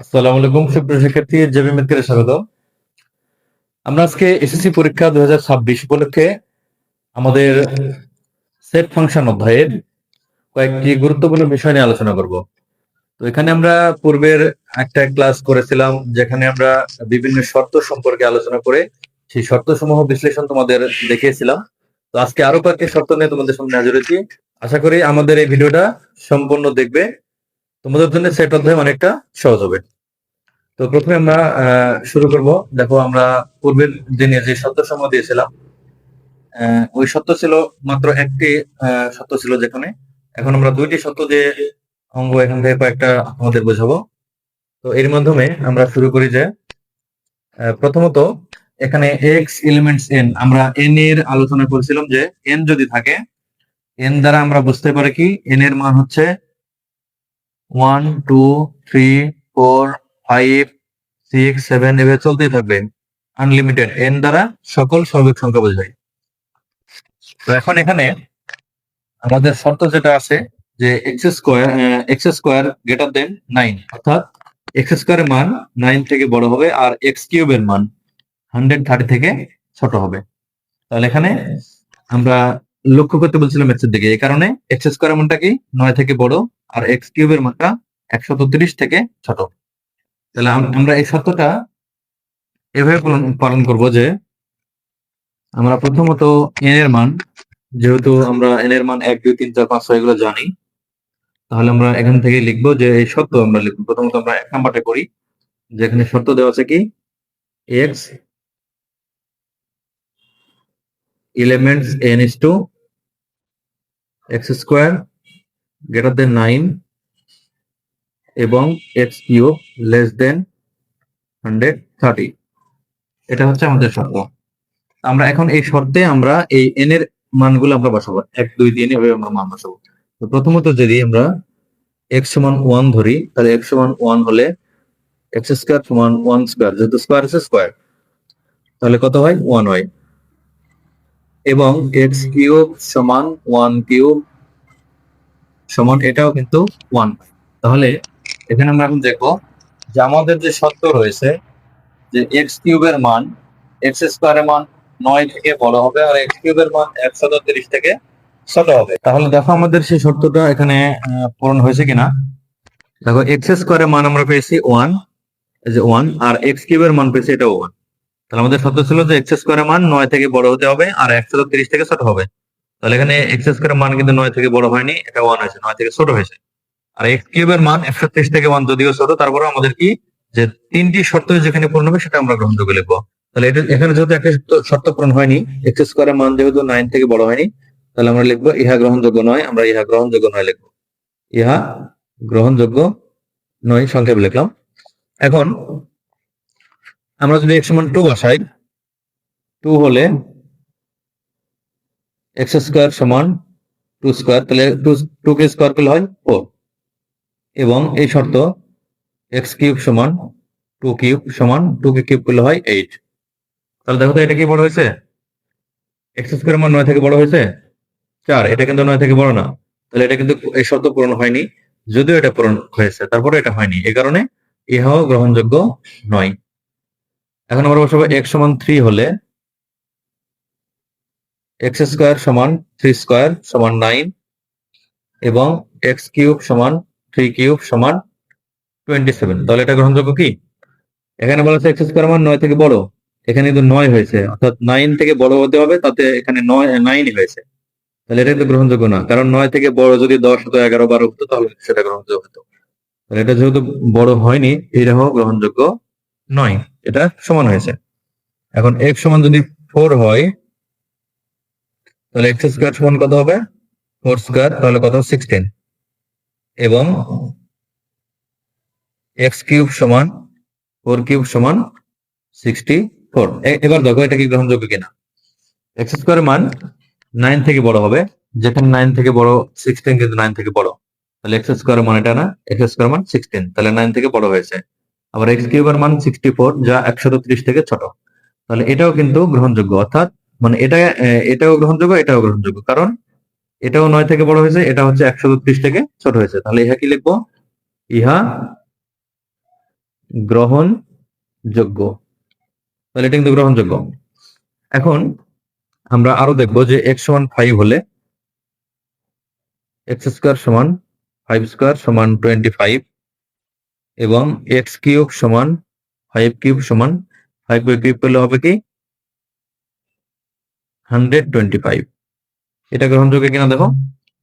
আসসালামু সুপ্রিয় শিক্ষার্থী, জেবি মেদকের স্বাগত। আমরা আজকে এসএসসি পরীক্ষা দুই উপলক্ষে আমাদের সেট ফাংশন অধ্যায়ের কয়েকটি গুরুত্বপূর্ণ বিষয় নিয়ে আলোচনা করব। তো এখানে আমরা পূর্বের একটা ক্লাস করেছিলাম, যেখানে আমরা বিভিন্ন শর্ত সম্পর্কে আলোচনা করে সেই শর্ত সমূহ বিশ্লেষণ তোমাদের দেখিয়েছিলাম। তো আজকে আরও কয়েকটি শর্ত নিয়ে তোমাদের সামনে হাজির হয়েছি। আশা করি আমাদের এই ভিডিওটা সম্পূর্ণ দেখবে। তোমাদের জন্য সেট অধ্যায় অনেকটা সহজ হবে। তো প্রথমে আমরা শুরু করব। দেখো, আমরা পূর্বের দিনে যে সত্য সমূহ দিয়েছিলাম ওই সত্য ছিল মাত্র একটি সত্য ছিল যেখানে। এখন আমরা দুইটি সত্য দিয়ে অঙ্গ এখান থেকে কয়েকটা আমাদের বোঝাবো। তো এর মাধ্যমে আমরা শুরু করি যে প্রথমত, এখানে এক্স এলিমেন্টস এন আমরা এন এর আলোচনা করেছিলাম যে এন যদি থাকে এন দ্বারা আমরা বুঝতে পারি কি এন এর মান হচ্ছে one two three four five six seven এভাবে চলতেই থাকবে। আনলিমিটেড এন দ্বারা সকল স্বাভাবিক সংখ্যা বোঝায় তো এখন এখানে আমাদের শর্ত যেটা আছে যে x square x square greater than nine অর্থাৎ এক্স স্কোয়ারের মান নাইন থেকে বড় হবে আর এক্স কিউবের মান হান্ড্রেড থার্টি থেকে ছোট হবে। তাহলে এখানে আমরা লক্ষ্য করতে বলছিলাম এক্সের দিকে। এই কারণে এক্স স্কোয়ারের মানটা কি? নয় থেকে বড় আর এক্স কিউবের মানটা একশো থেকে ছোট। তাহলে আমরা এই সত্যটা এভাবে পালন করব যে আমরা প্রথমত এন এর মান, যেহেতু আমরা এন এর মান এক, দুই, তিন, চার, পাঁচ, ছয় এগুলো জানি, তাহলে আমরা এখান থেকে লিখব যে এই সত্য আমরা লিখব। প্রথমত আমরা এক নাম্বারটা করি, যেখানে সত্য দেওয়া আছে কি? X elements N is to x square greater than nine এবং x cube less than hundred thirty এটা হচ্ছে আমাদের শর্ত। আমরা এখন এই শর্তে আমরা এই এন এর মানগুলো আমরা বসাবো। এক, দুই তিন এভাবে আমরা মান বসাবো। তো প্রথমত যদি আমরা এক্স সমান ওয়ান ধরি, তাহলে এক্স সমান ওয়ান হলে এক্স স্কোয়ার সমান ওয়ান স্কোয়ার যেহেতু স্কোয়ার আছে স্কোয়ার তাহলে কত হয়? ওয়ান হয়। এবং এক্স কিউব সমান ওয়ান কিউব সমান এটাও কিন্তু ওয়ান তাহলে এখানে আমরা এখন দেখব যে আমাদের যে সত্য রয়েছে যে এক্স কিউবের মান এক্স স্কোয়ারের মান নয় থেকে বড় হবে আর এক্স কিউবের মান একশত তিরিশ থেকে ছোট হবে। তাহলে দেখো আমাদের সেই সত্যটা এখানে পূরণ হয়েছে কিনা। দেখো এক্স স্কোয়ারের মান আমরা পেয়েছি ওয়ান ওয়ান আর এক্স কিউবের মান পেয়েছি এটা ওয়ান তাহলে আমাদের শর্ত ছিল যে এক্স স্কোয়ারের মান নয় থেকে বড় হতে হবে, আর একশত তিরিশ থেকে ছোট হবে। তাহলে এখানে এক্স স্কোয়ারের মান কিন্তু নয় থেকে বড় হয়নি, এটা ওয়ান হয়েছে, নয় থেকে ছোট হয়েছে। আর এক্স কিউবের মান একশো তিরিশ থেকে ওয়ান যদিও ছোট তারপরে আমাদের কি? যে তিনটি শর্ত যেখানে পূরণ হবে সেটা আমরা গ্রহণযোগ্য লিখব। তাহলে এটা, এখানে যেহেতু একটা শর্ত- শর্ত পূরণ হয়নি এক্স স্কোয়ারের মান যেহেতু নাইন থেকে বড় হয়নি, তাহলে আমরা লিখব ইহা গ্রহণযোগ্য নয়, আমরা ইহা গ্রহণযোগ্য নয় লিখব। ইহা গ্রহণযোগ্য নয় সংক্ষেপে লিখলাম। এখন আমরা যদি এক্স সমান টু বসাই টু হলে এক্স স্কোয়ার সমান টু স্কোয়ার তাহলে টু টু কে স্কোয়ার করলে হয় ফোর এবং এই শর্ত এক্স কিউব সমান টু কিউব সমান টু কে কিউব করলে হয় এইট তাহলে দেখো তো এটা কি বড় হয়েছে? এক্স স্কোয়ার মান নয় থেকে বড় হয়েছে? চার। এটা কিন্তু নয় থেকে বড় না। তাহলে এটা কিন্তু এই শর্ত পূরণ হয়নি। যদিও এটা পূরণ হয়েছে তারপরে এটা হয়নি। এই কারণে ইহাও গ্রহণযোগ্য নয়। এখন আমরা বসাবো এক্স সমান থ্রি হলে এক্স স্কোয়ার সমান থ্রি স্কোয়ার সমান নাইন এবং এক্স কিউব সমান থ্রি কিউব সমান টোয়েন্টি সেভেন তাহলে এটা গ্রহণযোগ্য কি? এখানে বলা হচ্ছে এক্স স্কোয়ার মান নয় থেকে বড়। এখানে কিন্তু নয় হয়েছে। অর্থাৎ নাইন থেকে বড় হতে হবে, তাতে এখানে নয় নাইনই হয়েছে। তাহলে এটা কিন্তু গ্রহণযোগ্য না। কারণ নয় থেকে বড় যদি দশ হতো, এগারো, বারো হতো, তাহলে সেটা গ্রহণযোগ্য হতো। তাহলে এটা যেহেতু বড় হয়নি এটাও গ্রহণযোগ্য নয়। এটা সমান হয়েছে। এখন এক্স সমান যদি ফোর হয়, তাহলে এক্স স্কোয়ার সমান কত হবে? ফোর স্কোয়ার তাহলে কত? সিক্সটিন এবং এক্স কিউব সমান ফোর কিউব সমান সিক্সটি ফোর এবার দেখো এটা কি গ্রহণযোগ্য কিনা। এক্স স্কোয়ার মান নাইন থেকে বড় হবে। যেখানে নাইন থেকে বড় সিক্সটিন কিন্তু নাইন থেকে বড়। তাহলে এক্স স্কোয়ার মান এটা না? এক্স স্কোয়ার মান সিক্সটিন তাহলে নাইন থেকে বড় হয়েছে। আবার এক্স কিউবের মান সিক্সটি ফোর যা একশো ত্রিশ থেকে ছোট। তাহলে এটাও কিন্তু গ্রহণযোগ্য, অর্থাৎ মানে এটা এটাও গ্রহণযোগ্য এটাও গ্রহণযোগ্য। কারণ এটাও নয় থেকে বড় হয়েছে, এটা হচ্ছে একশো ত্রিশ থেকে ছোট হয়েছে। তাহলে ইহা কি লিখব? ইহা গ্রহণযোগ্য। তাহলে এটা কিন্তু গ্রহণযোগ্য। এখন আমরা আরও দেখব যে এক্স সমান ফাইভ হলে এক্স স্কোয়ার সমান ফাইভ স্কোয়ার সমান টোয়েন্টি ফাইভ এবং এক্স কিউব সমান ফাইভ কিউব সমান ফাইভ কিউব করলে হবে কি? হান্ড্রেড টোয়েন্টি ফাইভ এটা গ্রহণযোগ্য কিনা দেখো?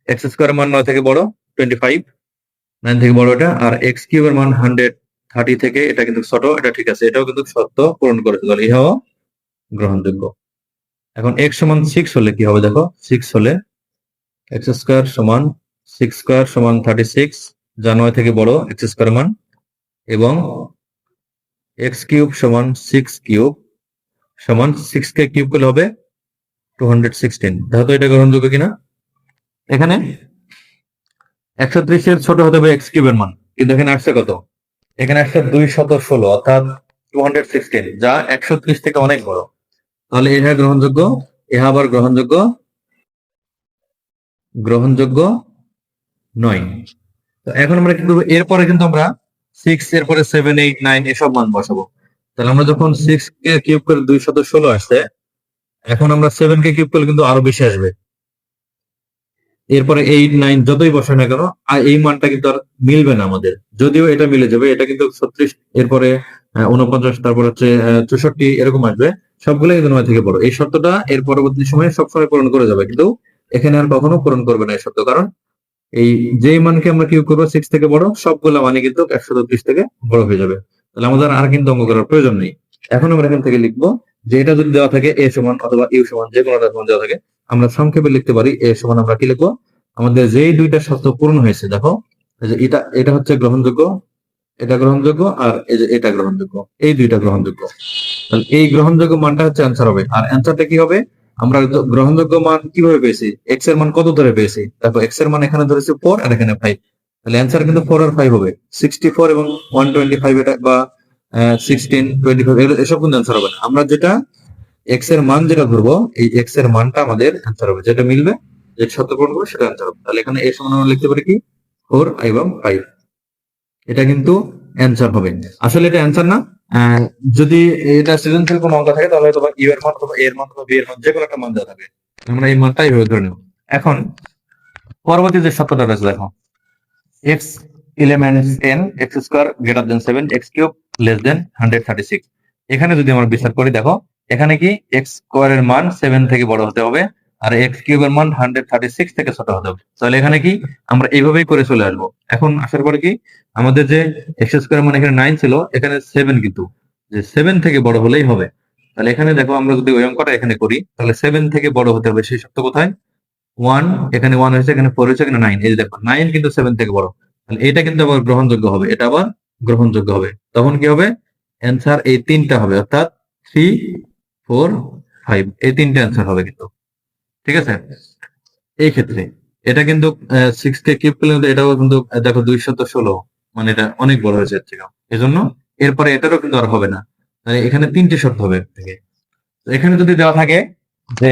এক্স স্কোয়ার মান নয় থেকে বড় টোয়েন্টি ফাইভ নাইন থেকে বড় এটা, আর এক্স কিউবের মান হান্ড্রেড থার্টি থেকে, এটা কিন্তু ছোট, এটা ঠিক আছে, এটাও কিন্তু সত্য, পূরণ করেছে। তাহলে ইহাও গ্রহণযোগ্য। এখন এক্স সমান সিক্স হলে কি হবে দেখো? সিক্স হলে এক্স স্কোয়ার সমান সিক্স স্কোয়ার সমান থার্টি সিক্স যা নয় থেকে বড় এক্স স্কোয়ার মান এবং এক্স কিউব সমান সিক্স কিউব সমান সিক্স কে কিউব করলে হবে টু হান্ড্রেড সিক্সটিন দেখো তো এটা গ্রহণযোগ্য কিনা? এখানে একশো ত্রিশের ছোট হতে হবে এক্স কিউবের মান। কিন্তু এখানে আসছে কত? এখানে আসছে দুই শত ষোলো, অর্থাৎ টু হান্ড্রেড সিক্সটিন যা একশো ত্রিশ থেকে অনেক বড়। তাহলে ইহা গ্রহণযোগ্য ইহা আবার গ্রহণযোগ্য গ্রহণযোগ্য নয়। তো এখন আমরা কি করব? এরপরে কিন্তু আমরা সিক্স এরপরে সেভেন এইট নাইন এসব মান বসাবো। তাহলে আমরা যখন সিক্স কে কিউব করে দুই শত ষোলো আসছে, এখন আমরা সেভেন কে কিউব করলে কিন্তু আরও বেশি আসবে। এরপরে এইট নাইন যতই বসে না কেন, আর এই মানটা কিন্তু আর মিলবে না আমাদের। যদিও এটা মিলে যাবে, এটা কিন্তু ছত্রিশ, এরপরে উনপঞ্চাশ তারপর হচ্ছে চৌষট্টি, এরকম আসবে। সবগুলো কিন্তু নয় থেকে বড়। এই শর্তটা এর পরবর্তী সময়ে সবসময় পূরণ করে যাবে। কিন্তু এখানে আর কখনো পূরণ করবে না এই শর্ত, কারণ এই যে মানকে আমরা কিউব করব সিক্স থেকে বড়, সবগুলো মানে কিন্তু একশো ত্রিশ থেকে বড় হয়ে যাবে। তাহলে আমাদের আর কিন্তু অঙ্ক করার প্রয়োজন নেই। এখন আমরা এখান থেকে লিখব যে এটা যদি দেওয়া থাকে এ সমান অথবা ইউ সমান, যে কোনো সমান দেওয়া থাকে, আমরা সংক্ষেপে লিখতে পারি এ সমান আমরা কি লিখব? আমাদের যেই দুইটা শর্ত পূরণ হয়েছে, দেখো এটা এটা হচ্ছে গ্রহণযোগ্য, এটা গ্রহণযোগ্য, আর এই যে এটা গ্রহণযোগ্য, এই দুইটা গ্রহণযোগ্য। তাহলে এই গ্রহণযোগ্য মানটা হচ্ছে অ্যান্সার হবে। আর অ্যান্সারটা কি হবে? আমরা গ্রহণযোগ্য মান কীভাবে পেয়েছি? এক্সের মান কত ধরে পেয়েছি? তারপর এক্সের মান এখানে ধরেছি ফোর আর এখানে ফাইভ তাহলে অ্যান্সার কিন্তু ফোর আর ফাইভ হবে। সিক্সটি ফোর এবং ওয়ান টোয়েন্টি ফাইভ এটা বা সিক্সটিন টোয়েন্টি ফাইভ এসব কিন্তু অ্যান্সার হবে না। আমরা যেটা এক্সের মান যেটা ধরবো, এই এক্সের মানটা আমাদের অ্যান্সার হবে। যেটা মিলবে, যে পূরণ করব সেটা অ্যান্সার হবে। তাহলে এখানে এ সমান আমরা লিখতে পারি কি? ফোর এবং ফাইভ এটা কিন্তু অ্যান্সার হবে। আসলে এটা অ্যান্সার না। যদি এটা সৃজনশীল কোনো অঙ্ক থাকে, তাহলে তোমার ইউ এর মান অথবা এর মান অথবা বি এর মান যে কোনো একটা মান দেওয়া থাকবে আমরা এই মানটা এইভাবে ধরে নেব। এখন, পরবর্তী যে সত্যটা রয়েছে দেখো। X eleven ten x square greater than seven x cube less than hundred thirty six এখানে যদি আমরা বিচার করি, দেখো, এখানে কি এক্স স্কোয়ারের মান সেভেন থেকে বড় হতে হবে। আর এক্স কিউবের মান হান্ড্রেড থার্টি সিক্স থেকে ছোট হতে হবে। তাহলে এখানে কি? আমরা এইভাবেই করে চলে আসব। এখন আসার পরে কি? আমাদের যে এক্স স্কোয়ার মানে এখানে নাইন ছিল, এখানে সেভেন কিন্তু। যে সেভেন থেকে বড় হলেই হবে। তাহলে এখানে দেখো, আমরা যদি ওই অঙ্কটা এখানে করি, তাহলে সেভেন থেকে বড় হতে হবে। সেই শব্দ কোথায়? ওয়ান এখানে ওয়ান হয়েছে, এখানে ফোর হয়েছে, এখানে নাইন এই দেখো নাইন কিন্তু সেভেন থেকে বড়। তাহলে এটা কিন্তু আবার গ্রহণযোগ্য হবে। এটা আবার গ্রহণযোগ্য হবে। তখন কি হবে? অ্যান্সার এই তিনটা হবে। অর্থাৎ থ্রি ফোর ফাইভ এই তিনটা অ্যান্সার হবে কিন্তু। ঠিক আছে? এই ক্ষেত্রে। এটা কিন্তু সিক্স কে কিন্তু এটাও কিন্তু দেখো দুইশত ষোলো। মানে এটা অনেক বড় হয়েছে এর থেকে এজন্য এরপরে এটারও কিন্তু আর হবে না। এখানে তিনটে শর্ত হবে। এখানে যদি দেওয়া থাকে যে,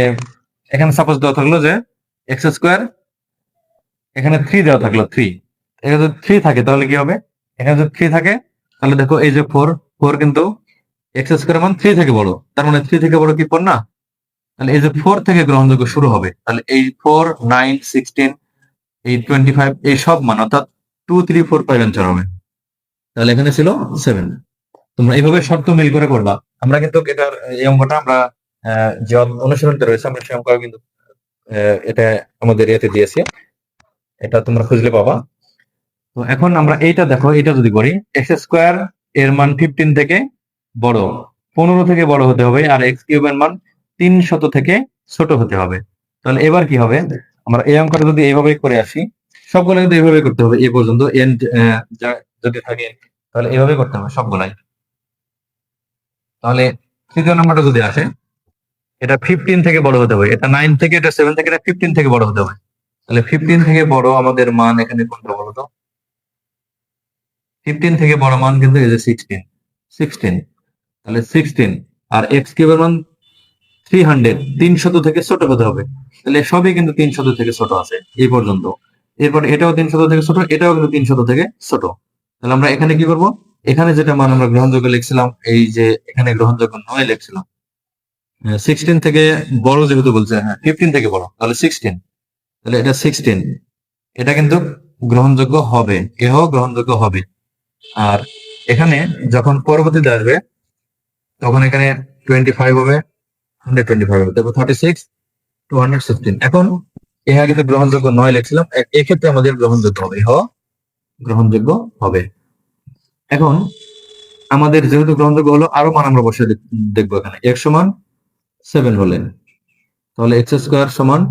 এখানে সাপোজ দেওয়া থাকল যে এক্স স্কোয়ার এখানে থ্রি দেওয়া থাকল থ্রি এখানে যদি থ্রি থাকে, তাহলে কি হবে? এখানে যদি থ্রি থাকে, তাহলে দেখো এই যে ফোর ফোর কিন্তু এক্স স্কোয়ার মান থ্রি থেকে বড়। তার মানে থ্রি থেকে বড় কি ফোর না? তাহলে এই যে ফোর থেকে গ্রহণযোগ্য শুরু হবে, তাহলে এই ফোর নাইন সিক্সটিন এই টোয়েন্টি ফাইভ এই সব মান, অর্থাৎ two three four five answer হবে। তাহলে এখানে ছিল সেভেন তোমরা এইভাবে শর্ত মিল করে করবা। আমরা কিন্তু এটার, এই অঙ্কটা আমরা যে অনুশীলনটা রয়েছে, আমরা সেই অঙ্ক কিন্তু এটা আমাদের ইয়েতে দিয়েছি। এটা তোমরা খুঁজলে পাবা। তো এখন আমরা এইটা দেখো এটা যদি করি এক্স স্কোয়ার এর মান ফিফটিন থেকে বড়, পনেরো থেকে বড় হতে হবে, আর এক্স কিউব এর মান তিন শত থেকে ছোট হতে হবে। তাহলে এবার কি হবে? আমরা এই অঙ্কটা যদি এইভাবে করে আসি এইভাবে করতে হবে এ পর্যন্ত, এন যদি থাকে, তাহলে করতে হবে সবগুলাই। তাহলে তৃতীয় যদি আসে, এটা ফিফটিন থেকে বড় হতে হবে, এটা নাইন থেকে, এটা সেভেন থেকে, এটা ফিফটিন থেকে বড় হতে হবে। তাহলে ফিফটিন থেকে বড় আমাদের মান এখানে কোনটা বলো তো? ফিফটিন থেকে বড় মান কিন্তু এই যে সিক্সটিন সিক্সটিন তাহলে সিক্সটিন আর এক্স কিউবের মান থ্রি হান্ড্রেড তিন শত থেকে ছোট হতে হবে। তাহলে সবই কিন্তু তিন শত থেকে ছোট আছে এই পর্যন্ত। এরপর এটাও তিন শত থেকে ছোট, এটাও কিন্তু তিন শত থেকে ছোট। তাহলে আমরা এখানে কি করব? এখানে যেটা মান আমরা গ্রহণযোগ্য লিখছিলাম, এই যে এখানে গ্রহণযোগ্য নয় লিখছিলাম। সিক্সটিন থেকে বড় যেহেতু বলছে হ্যাঁ ফিফটিন থেকে বড়, তাহলে সিক্সটিন তাহলে এটা সিক্সটিন এটা কিন্তু গ্রহণযোগ্য হবে এহ গ্রহণযোগ্য হবে। আর এখানে যখন পরবর্তীতে আসবে, তখন এখানে টোয়েন্টি ফাইভ হবে thirty six two hundred sixteen এখন এহা কিন্তু গ্রহণযোগ্য নয় লিখছিলাম এক্ষেত্রে আমাদের গ্রহণযোগ্য হবে। হ, গ্রহণযোগ্য হবে। এখন আমাদের যেহেতু গ্রহণযোগ্য হলো, আরও মান আমরা বসে দেখ- দেখব এখানে। এক্স সমান সেভেন হলে। তাহলে এক্স স্কোয়ার সমান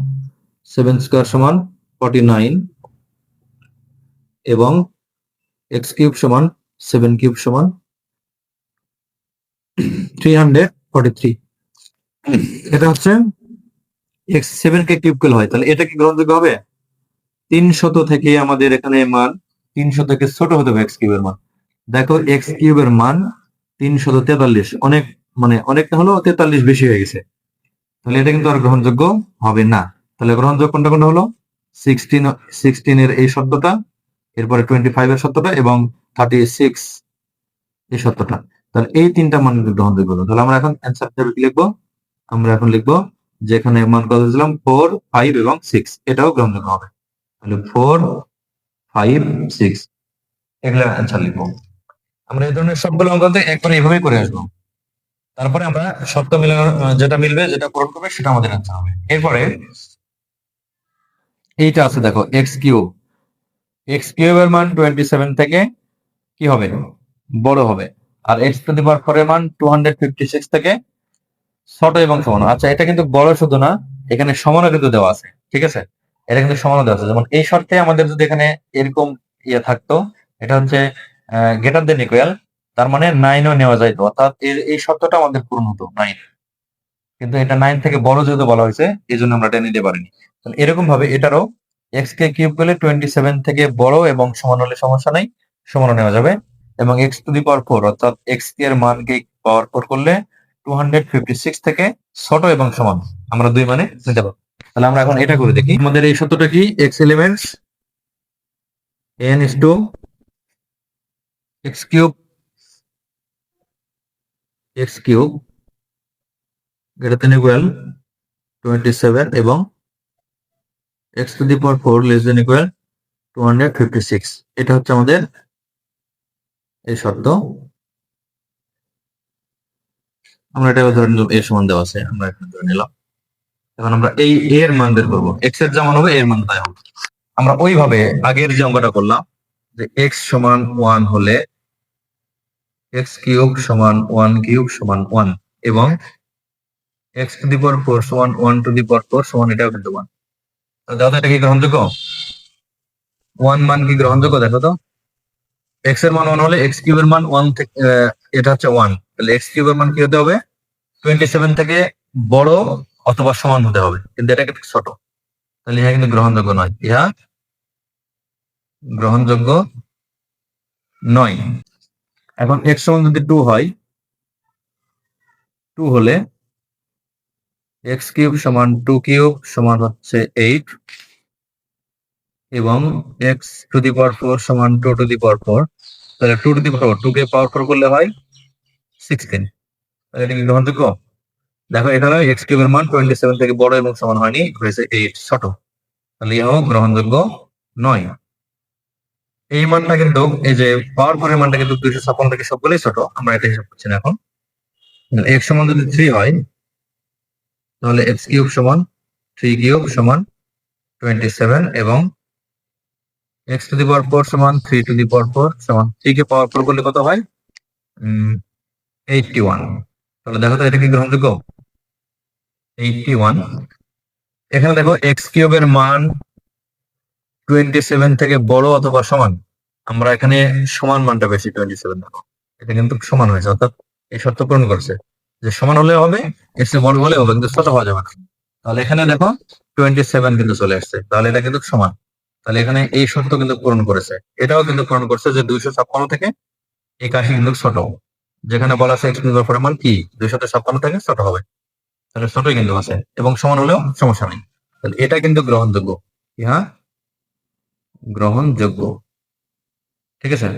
সেভেন স্কোয়ার সমান ফর্টি নাইন এবং এক্স কিউব সমান সেভেন কিউব সমান থ্রি হান্ড্রেড ফর্টি থ্রি এটা হচ্ছে এক্স সেভেন কে কিউব করলে হয়। তাহলে এটা কি গ্রহণযোগ্য হবে? তিনশত থেকে আমাদের এখানে মান তিনশো থেকে ছোট হতে হবে এক্স কিউবের মান। দেখো এক্স কিউবের মান তিনশত তেতাল্লিশ। অনেক মানে অনেকটা হলো তেতাল্লিশ বেশি হয়ে গেছে। তাহলে এটা কিন্তু আর গ্রহণযোগ্য হবে না। তাহলে গ্রহণযোগ্য কোনটা কোনটা হলো? সিক্সটিন সিক্সটিন এর এই শব্দটা এরপরে টোয়েন্টি ফাইভ এর শব্দটা এবং থার্টি সিক্স এই শব্দটা তাহলে এই তিনটা মান গ্রহণযোগ্য হলো। তাহলে আমরা এখন অ্যান্সার হিসেবে কি লিখব? আমরা এখন লিখব যে এখানে মান কত দিলাম ফোর ফাইভ এবং সিক্স এটাও গ্রহণযোগ্য হবে। তাহলে ফোর ফাইভ সিক্স এগুলো অ্যান্সার লিখব। আমরা এই ধরনের সবগুলো অঙ্ক একবারে এইভাবেই করে আসব। তারপরে আমরা সপ্তাহ মিলানোর যেটা মিলবে, যেটা পূরণ করবে, সেটা আমাদের অ্যান্সার হবে। এরপরে এইটা আছে, দেখো এক্স কিউব এক্স কিউবের মান টোয়েন্টি সেভেন থেকে কি হবে? বড় হবে। আর x to the power four এর মান টু হান্ড্রেড ফিফটি সিক্স থেকে ছোট এবং সমান। আচ্ছা এটা কিন্তু বড় শুধু না, এখানে সমানও কিন্তু দেওয়া আছে, ঠিক আছে? এটা কিন্তু সমানও দেওয়া আছে। যেমন এই শর্তে আমাদের যদি এখানে এরকম ইয়ে থাকতো, এটা হচ্ছে গেটার দেন ইকুয়াল তার মানে নাইনও নেওয়া যাইতো। অর্থাৎ এই শর্তটা আমাদের পূরণ হতো নাইন কিন্তু এটা নাইন থেকে বড় যেহেতু বলা হয়েছে, এই জন্য আমরা এটা নিতে পারিনি। এরকম ভাবে এটারও এক্স কে কিউব করলে টোয়েন্টি সেভেন থেকে বড় এবং সমান হলে সমস্যা নাই, সমানও নেওয়া যাবে। এবং x to the power four অর্থাৎ এক্স কে এর মানকে পাওয়ার ফোর করলে টু হান্ড্রেড ফিফটি সিক্স থেকে ছোট এবং সমান। আমরা দুই মানে নিতে পারব। তাহলে আমরা এখন এটা করে দেখি। আমাদের এই সত্যটা কি? X elements N is to x cube x cube greater than equal twenty seven এবং x to the power four less than equal to hundred fifty six এটা হচ্ছে আমাদের এই শর্ত। আমরা এটা ধরে নিলাম এর সমান দেওয়া আছে, আমরা এখানে ধরে নিলাম। এখন আমরা এই এর মান বের করব। এক্সের যেমন হবে এর মান তাই হবে। আমরা ওইভাবে আগের যে অঙ্কটা করলাম, যে এক্স সমান ওয়ান হলে এক্স কিউব সমান ওয়ান কিউব সমান ওয়ান এবং x to the power four সমান one to the power four সমান এটাও কিন্তু ওয়ান দাদা, এটা কি গ্রহণযোগ্য? ওয়ান মান কি গ্রহণযোগ্য? দেখো তো। এক্সের মান ওয়ান হলে এক্স কিউবের মান ওয়ান থেকে এটা হচ্ছে ওয়ান তাহলে এক্স কিউবের মান কি হতে হবে? টোয়েন্টি সেভেন থেকে বড় অথবা সমান হতে হবে। কিন্তু এটা কিন্তু ছোট। তাহলে ইহা কিন্তু গ্রহণযোগ্য নয়। ইহা গ্রহণযোগ্য নয়। এখন এক্স সমান যদি টু হয় টু হলে এক্স কিউব সমান টু কিউব সমান হচ্ছে এইট এবং x to the power four সমান two to the power four তাহলে two to the power two K power four করলে হয় সিক্সটিন তাহলে এটা কি গ্রহণযোগ্য দেখো, এখানে এক্স কিউবের মান টোয়েন্টি সেভেন থেকে বড় এবং সমান হয়নি, হয়েছে এইট ছোট। তাহলে ইহাও গ্রহণযোগ্য নয়। এই মানটা কিন্তু, এই যে পাওয়ার ফোরের মানটা কিন্তু দুইশো ছাপ্পান্ন থেকে সবগুলোই ছোট, আমরা এটা হিসাব করছি না এখন। এক্স সমান যদি থ্রি হয়, তাহলে এক্স কিউব সমান থ্রি কিউব সমান টোয়েন্টি সেভেন এবং x to the power four সমান three to the power four সমান থ্রি কে পাওয়ার ফোর করলে কত হয়? এইটটি ওয়ান তাহলে দেখো তো এটা কি গ্রহণযোগ্য? এইটটি ওয়ান এখানে দেখো এক্স কিউবের মান টোয়েন্টি সেভেন থেকে বড় অথবা সমান? আমরা এখানে সমান মানটা বেশি টোয়েন্টি সেভেন দেখো। এটা কিন্তু সমান হয়েছে, অর্থাৎ এই শর্ত পূরণ করছে। যে সমান হলে হবে এর চেয়ে বড় হলে হবে, কিন্তু ছোট হওয়া যাবে না। তাহলে এখানে দেখো টোয়েন্টি সেভেন কিন্তু চলে আসছে তাহলে এটা কিন্তু সমান। তাহলে এখানে এই শর্ত কিন্তু পূরণ করেছে। এটাও কিন্তু পূরণ করছে যে দুইশো ছাপ্পান্ন থেকে একাশি কিন্তু ছোট। যেখানে বলা আছে এক্স পরিমাণ কি? দুইশো ছাপ্পান্ন থেকে ছোট হবে। তাহলে ছোটই কিন্তু আছে এবং সমান হলেও সমস্যা নেই। তাহলে এটা কিন্তু গ্রহণযোগ্য। কি হ্যাঁ? গ্রহণযোগ্য। ঠিক আছে?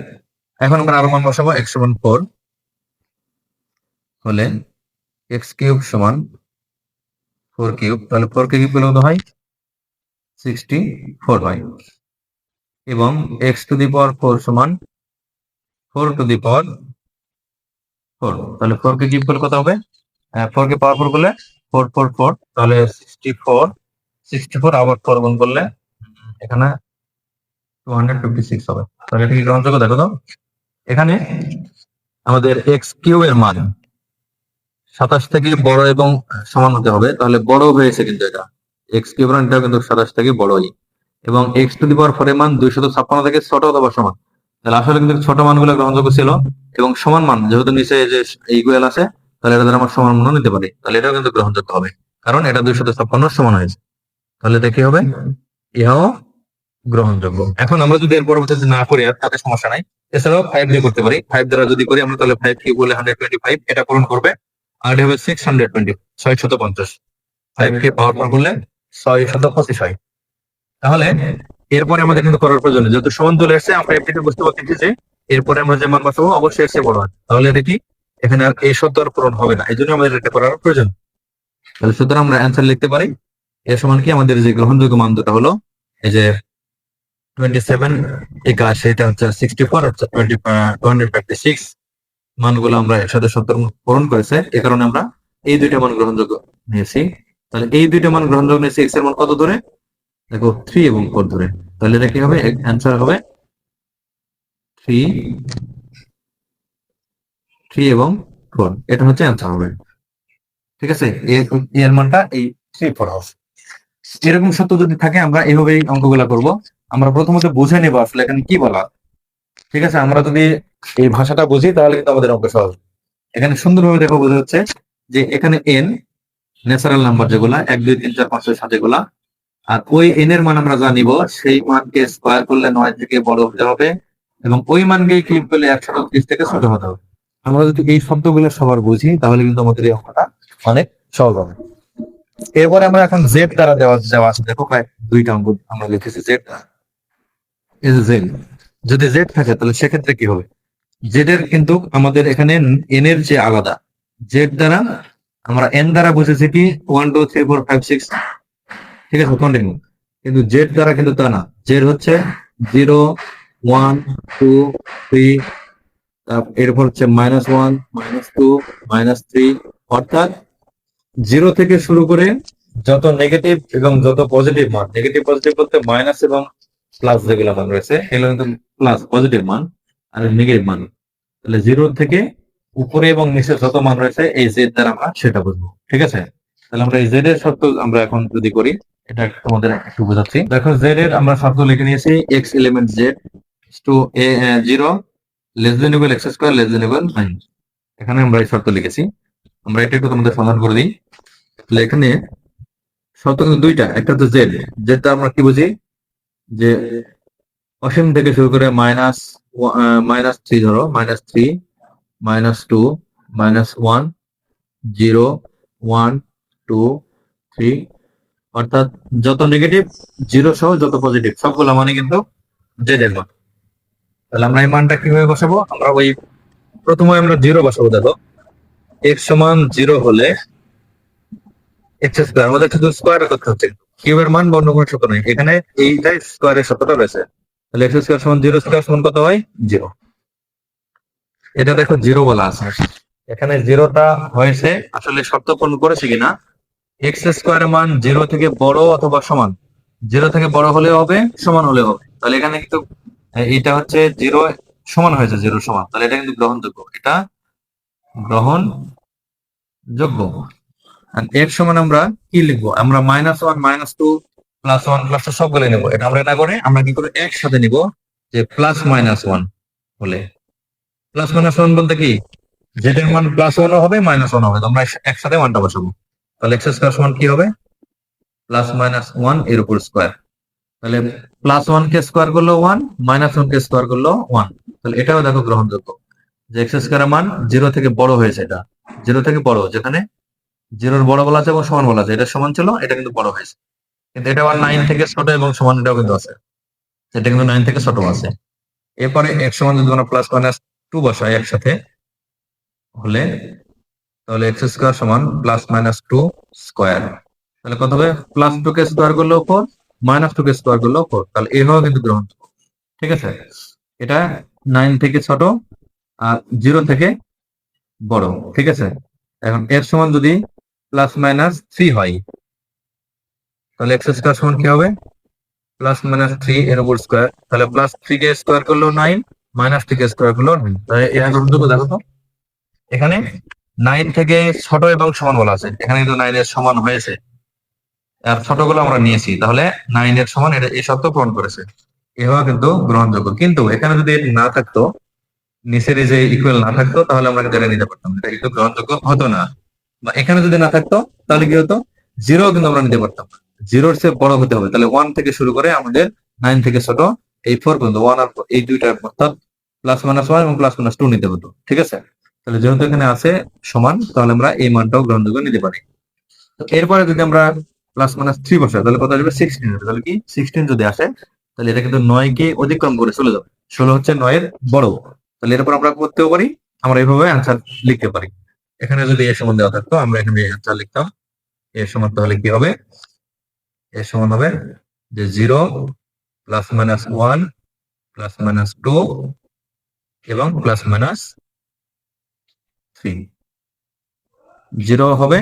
এখন আমরা আরও মান বসাবো, এক্স সমান ফোর হলে এক্স কিউব সমান ফোর কিউব। তাহলে ফোর কিউব হয়? সিক্সটি ফোর হয় এবং x to the power four সমান four to the power four তাহলে ফোর কে কিউব করলে কত হবে ফোর কে পাওয়ার ফোর করলে ফোর ফোর ফোর তাহলে সিক্সটি ফোর সিক্সটি ফোর আবার ফোর গুণ করলে এখানে টু হান্ড্রেড ফিফটি সিক্স হবে। তাহলে এটা কি গ্রহণযোগ্য দেখো তো। এখানে আমাদের এক্স কিউ এর মান সাতাশ থেকে বড় এবং সমান হতে হবে। তাহলে বড় হয়েছে কিন্তু এটা। এক্স কিউ এর মানটাও কিন্তু সাতাশ থেকে বড়ই এবং x to the power four এর মান দুইশত ছাপ্পান্ন থেকে ছোট অথবা সমান। তাহলে আসলে কিন্তু ছোট মানগুলো গ্রহণযোগ্য ছিল এবং সমান মান, যেহেতু নিচে যে এইগুলো আছে, তাহলে এটা আমরা সমান মানও নিতে পারি। তাহলে এটাও কিন্তু গ্রহণযোগ্য হবে, কারণ এটা দুইশত ছাপ্পান্ন সমান হয়েছে। তাহলে এটা কি হবে? ইহাও গ্রহণযোগ্য। এখন আমরা যদি এর পরবর্তীতে না করি, আর তাতে সমস্যা নাই। এছাড়াও ফাইভ দিয়ে করতে পারি। ফাইভ দ্বারা যদি করি, আমরা তাহলে ফাইভ কি বলে হান্ড্রেড টোয়েন্টি ফাইভ এটা পূরণ করবে। আর এটা হবে সিক্স হান্ড্রেড টোয়েন্টি ছয় শত পঞ্চাশ। ফাইভ কে পাওয়ার করলে ছয় শত পঁচিশ হয়। তাহলে এরপরে আমাদের কিন্তু করার প্রয়োজন। যেহেতু সমান চলে আসছে, আমরা এমনিতে বুঝতে পারছি যে এরপরে আমরা যে মান বসাবো অবশ্যই এসে বড় তাহলে এটা কি? এখানে আর এই শব্দ আর পূরণ হবে না। এই জন্য আমাদের এটা করার প্রয়োজন। তাহলে সুতরাং আমরা অ্যান্সার লিখতে পারি। এর সমান কি? আমাদের যে গ্রহণযোগ্য মান দুটো হলো, এই যে টোয়েন্টি সেভেন একাশ এটা হচ্ছে সিক্সটি ফোর হচ্ছে twenty two hundred fifty six মানগুলো আমরা এর সাথে সত্তর পূরণ করেছে। এ কারণে আমরা এই দুইটা মান গ্রহণযোগ্য নিয়েছি। তাহলে এই দুইটা মান গ্রহণযোগ্য নিয়েছি এক্সের মান কত ধরে? দেখো থ্রি এবং ফোর ধরে। তাহলে এটা কি হবে? অ্যান্সার হবে থ্রি থ্রি এবং ফোর এটা হচ্ছে অ্যান্সার হবে। ঠিক আছে? এর মানটা এই থ্রি ফোর হবে এরকম সত্য যদি থাকে, আমরা এইভাবেই অঙ্কগুলা করব। আমরা প্রথমত বুঝে নেব আসলে এখানে কি বলা। ঠিক আছে? আমরা যদি এই ভাষাটা বুঝি, তাহলে কিন্তু আমাদের অঙ্ক সহজ। এখানে সুন্দরভাবে দেখো বোঝা যাচ্ছে যে এখানে এন ন্যাচারাল নাম্বার যেগুলা, এক, দুই, তিন, চার, পাঁচ, ছয় এগুলা আর ওই এন এর মান আমরা জানিব সেই মানকে স্কোয়ার করলে নয় থেকে বড় হতে হবে এবং ওই মানকে ক্লিক করলে একশো ত্রিশ থেকে ছোট হতে হবে। আমরা যদি এই শব্দগুলো সবার বুঝি, তাহলে কিন্তু আমাদের এই অঙ্কটা অনেক সহজ হবে। এরপরে আমরা এখন জেড দ্বারা দেওয়া দেওয়া আছে। দেখো প্রায় দুইটা অঙ্ক আমরা লিখেছি জেড জেড যদি জেড থাকে, তাহলে সেক্ষেত্রে কি হবে? জেড এর কিন্তু আমাদের এখানে এন এর যে আলাদা জেড দ্বারা আমরা এন দ্বারা বুঝেছি কি? One two three four five six ঠিক আছে কন্টিনিউ কিন্তু জেড দ্বারা কিন্তু তা না। জেড হচ্ছে জিরো ওয়ান টু থ্রি এরপর হচ্ছে minus one minus two minus three অর্থাৎ জিরো থেকে শুরু করে যত নেগেটিভ এবং যত পজিটিভ মান নেগেটিভ পজিটিভ বলতে মাইনাস এবং প্লাস যেগুলো মান রয়েছে, এগুলো কিন্তু প্লাস পজিটিভ মান আর নেগেটিভ মান। তাহলে জিরো থেকে উপরে এবং নিচে যত মান রয়েছে এই জেড দ্বারা আমরা সেটা বুঝব। ঠিক আছে? তাহলে আমরা এই জেড এর শর্ত আমরা এখন যদি করি, এটা তোমাদের একটু বোঝাচ্ছি। দেখো জেড এর আমরা শর্ত লিখে নিয়েছি x element Z to A zero less than equal x square less than equal nine এখানে আমরা এই শর্ত লিখেছি। আমরা এটা একটু তোমাদের সমাধান করে দিই। তাহলে এখানে শর্ত কিন্তু দুইটা, একটা তো জেড জেডটা আমরা কি বুঝি? যে অসীম থেকে শুরু করে মাইনাস মাইনাস থ্রি ধরো minus three minus two minus one zero one two three অর্থাৎ যত নেগেটিভ জিরো সহ যত পজিটিভ সবগুলো মানে কিন্তু জেড এর মান তাহলে আমরা এই মানটা কীভাবে বসাবো? আমরা ওই প্রথমে আমরা জিরো বসাবো, দেখো। এক্স সমান জিরো হলে এক্স স্কোয়ার আমাদের শুধু স্কোয়ার করতে হচ্ছে। কিউবের মান বা অন্য কোনো নেই। এখানে এইটাই স্কোয়ারের সূত্রটা রয়েছে। তাহলে এক্স স্কোয়ার সমান জিরো স্কোয়ার সমান কত হয়? জিরো এটা দেখো জিরো বলা আছে। এখানে জিরোটা হয়েছে, আসলে শর্ত পূরণ করেছে কিনা? এক্স স্কোয়ার মান জিরো থেকে বড় অথবা সমান? জিরো থেকে বড় হলে হবে, সমান হলে হবে। তাহলে এখানে কিন্তু এটা হচ্ছে জিরো, সমান হয়েছে জিরো, সমান। তাহলে এটা কিন্তু গ্রহণযোগ্য। এটা গ্রহণ যোগ্য এর সমান আমরা কি লিখব? আমরা minus one minus two plus one plus two সবগুলো নেব। এটা আমরা এটা করে, আমরা কি করে একসাথে নিব? যে প্লাস মাইনাস ওয়ান হলে। প্লাস মাইনাস ওয়ান বলতে কি? যেটার মান প্লাস ওয়ান হবে মাইনাস ওয়ান হবে। তো আমরা একসাথে ওয়ানটা বসাবো। তাহলে এক্স স্কোয়ার সমান কি হবে? প্লাস মাইনাস ওয়ানের উপর স্কোয়ার তাহলে প্লাস ওয়ান কে স্কোয়ার করল ওয়ান মাইনাস ওয়ান কে স্কোয়ার করল ওয়ান তাহলে এটাও দেখো গ্রহণযোগ্য। যে এক্স স্কোয়ারের মান জিরো থেকে বড় হয়েছে এটা। জিরো থেকে বড়, যেখানে জিরোর বড় বলা আছে এবং সমান বলা আছে। এটা সমান ছিল, এটা কিন্তু বড় হয়েছে। কিন্তু এটা আবার নাইন থেকে ছোট এবং সমান এটাও কিন্তু আছে। এটা কিন্তু নাইন থেকে ছোট আছে। এরপরে এক্স সমান যদি আমরা প্লাস মাইনাস টু বসাই একসাথে হলে তাহলে এক্স স্কোয়ার সমান প্লাস মাইনাস টু স্কোয়ার তাহলে কত হবে? প্লাস টু কে স্কোয়ার করলেও ফোর মাইনাস টু কে স্কোয়ার করলেও ফোর তাহলে এ হওয়া কিন্তু গ্রহণযোগ্য ঠিক আছে? এটা নাইন থেকে ছোট আর জিরো থেকে বড়। ঠিক আছে? এখন এর সমান যদি প্লাস মাইনাস থ্রি হয়, তাহলে এক্স স্কোয়ার সমান কি হবে? প্লাস মাইনাস থ্রি এর উপর স্কোয়ার তাহলে প্লাস থ্রি কে স্কোয়ার করলেও নাইন মাইনাস থেকে স্কোয়ার করলেও দেখো তো। এখানে নাইন থেকে ছোট এবং সমান বলা আছে। এখানে কিন্তু নাইন এর সমান হয়েছে। আর ছোটগুলো আমরা নিয়েছি। তাহলে নাইন এর সমান, এটা এই শর্ত পূরণ করেছে। এভাবে কিন্তু গ্রহণযোগ্য। কিন্তু এখানে যদি না থাকতো, নিচের যে ইকুয়াল না থাকতো, তাহলে আমরা এটা নিতে পারতাম এটা কিন্তু গ্রহণযোগ্য হতো না। বা এখানে যদি না থাকতো, তাহলে কি হতো? জিরো কিন্তু আমরা নিতে পারতাম জিরোর চেয়ে বড় হতে হবে। তাহলে ওয়ান থেকে শুরু করে আমাদের নাইন থেকে ছোট এই ফোর পর্যন্ত ওয়ান আর এই দুইটা অর্থাৎ প্লাস মাইনাস ওয়ান এবং প্লাস মাইনাস টু নিতে হতো ঠিক আছে? তাহলে যেহেতু এখানে আছে সমান, তাহলে আমরা এই মানটাও গ্রহণযোগ্য নিতে পারি। তো এরপরে যদি আমরা প্লাস মাইনাস থ্রি বসাই, তাহলে কত আসবে? সিক্সটিন তাহলে কি? সিক্সটিন যদি আসে, তাহলে এটা কিন্তু নয় কে অতিক্রম করে চলে যাবে। ষোলো হচ্ছে নয়ের বড়। তাহলে এরপর আমরা করতেও পারি? আমরা এইভাবে অ্যান্সার লিখতে পারি। এখানে যদি এর সমান দেওয়া থাকতো, আমরা এখানে আনসার লিখতাম। এর সমান তাহলে কি হবে? এর সমান হবে যে zero plus minus one plus minus two এবং প্লাস মাইনাস থ্রি জিরো হবে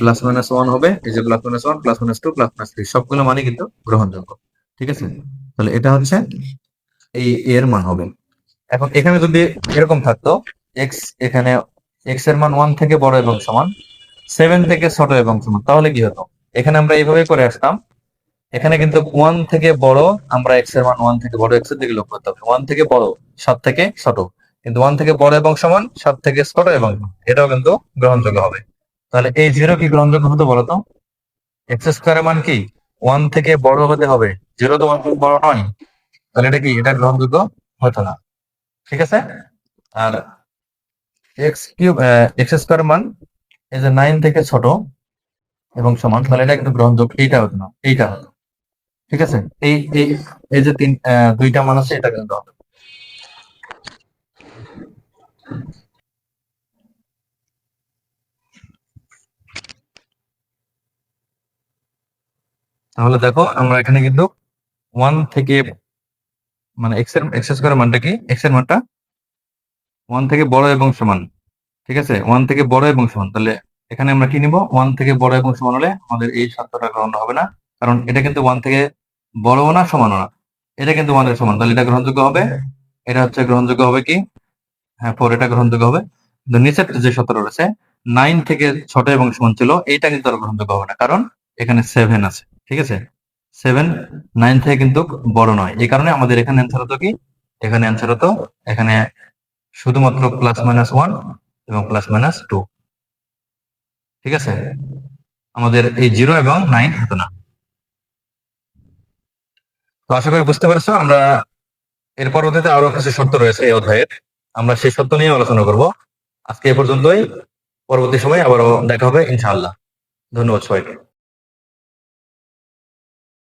প্লাস মাইনাস ওয়ান হবে, এই যে plus minus one plus minus two plus minus three সবগুলো মানে কিন্তু গ্রহণযোগ্য। ঠিক আছে? তাহলে এটা হচ্ছে এই এর মান হবে। এখন এখানে যদি এরকম থাকতো এক্স এখানে এক্সের মান ওয়ান থেকে বড় এবং সমান সেভেন থেকে ছোট এবং সমান, তাহলে কি হতো? এখানে আমরা এইভাবে করে আসতাম এখানে কিন্তু ওয়ান থেকে বড় আমরা এক্সের মান ওয়ান থেকে বড় এক্সের দিকে লক্ষ্য করতে হবে। ওয়ান থেকে বড়, সাত থেকে ছোট। কিন্তু ওয়ান থেকে বড় এবং সমান, সাত থেকে ছোট এবং এটাও কিন্তু গ্রহণযোগ্য হবে। তাহলে এই জিরো কি গ্রহণযোগ্য হতে বলো তো? এক্স স্কোয়ারের মান কি? ওয়ান থেকে বড় হতে হবে। জিরো তো ওয়ান থেকে বড় নয়। তাহলে এটা কি? এটা গ্রহণযোগ্য হতো না। ঠিক আছে? আর এক্স কিউব এক্স স্কোয়ার মান এই যে নাইন থেকে ছোট এবং সমান, তাহলে এটা কিন্তু গ্রহণযোগ্য। এইটা হতো না। এইটা হতো। ঠিক আছে? এই এই এই যে তিন দুইটা মান আছে, এটা কিন্তু হবে। তাহলে দেখো, আমরা এখানে কিন্তু ওয়ান থেকে মানে এক্সের এক্স স্কোয়ার মানটা কি? এক্সের মানটা ওয়ান থেকে বড় এবং সমান। ঠিক আছে? ওয়ান থেকে বড় এবং সমান। তাহলে এখানে আমরা কি নিব? ওয়ান থেকে বড় এবং সমান হলে আমাদের এই শর্তটা গ্রহণ হবে না। কারণ এটা কিন্তু ওয়ান থেকে বড়ও না সমানও না। এটা কিন্তু ওয়ানের সমান। তাহলে এটা গ্রহণযোগ্য হবে? এটা হচ্ছে গ্রহণযোগ্য হবে কি? হ্যাঁ ফোর এটা গ্রহণযোগ্য হবে। কিন্তু নিচের যে শর্তটা রয়েছে নাইন থেকে ছোট এবং সমান ছিল এইটা কিন্তু আর গ্রহণযোগ্য হবে না। কারণ এখানে সেভেন আছে ঠিক আছে? সেভেন নাইন থেকে কিন্তু বড় নয়। এই কারণে আমাদের এখানে অ্যান্সার হতো কি? এখানে অ্যান্সার হতো এখানে শুধুমাত্র প্লাস মাইনাস ওয়ান এবং প্লাস মাইনাস টু ঠিক আছে? আমাদের এই জিরো এবং নাইন হতো না। তো আশা করি বুঝতে পারছ, আমরা এর পরবর্তীতে আরও কিছু শর্ত রয়েছে এই অধ্যায়ের। আমরা সেই শর্ত নিয়ে আলোচনা করব। আজকে এ পর্যন্তই। পরবর্তী সময় আবারও দেখা হবে, ইনশাআল্লাহ। ধন্যবাদ সবাইকে।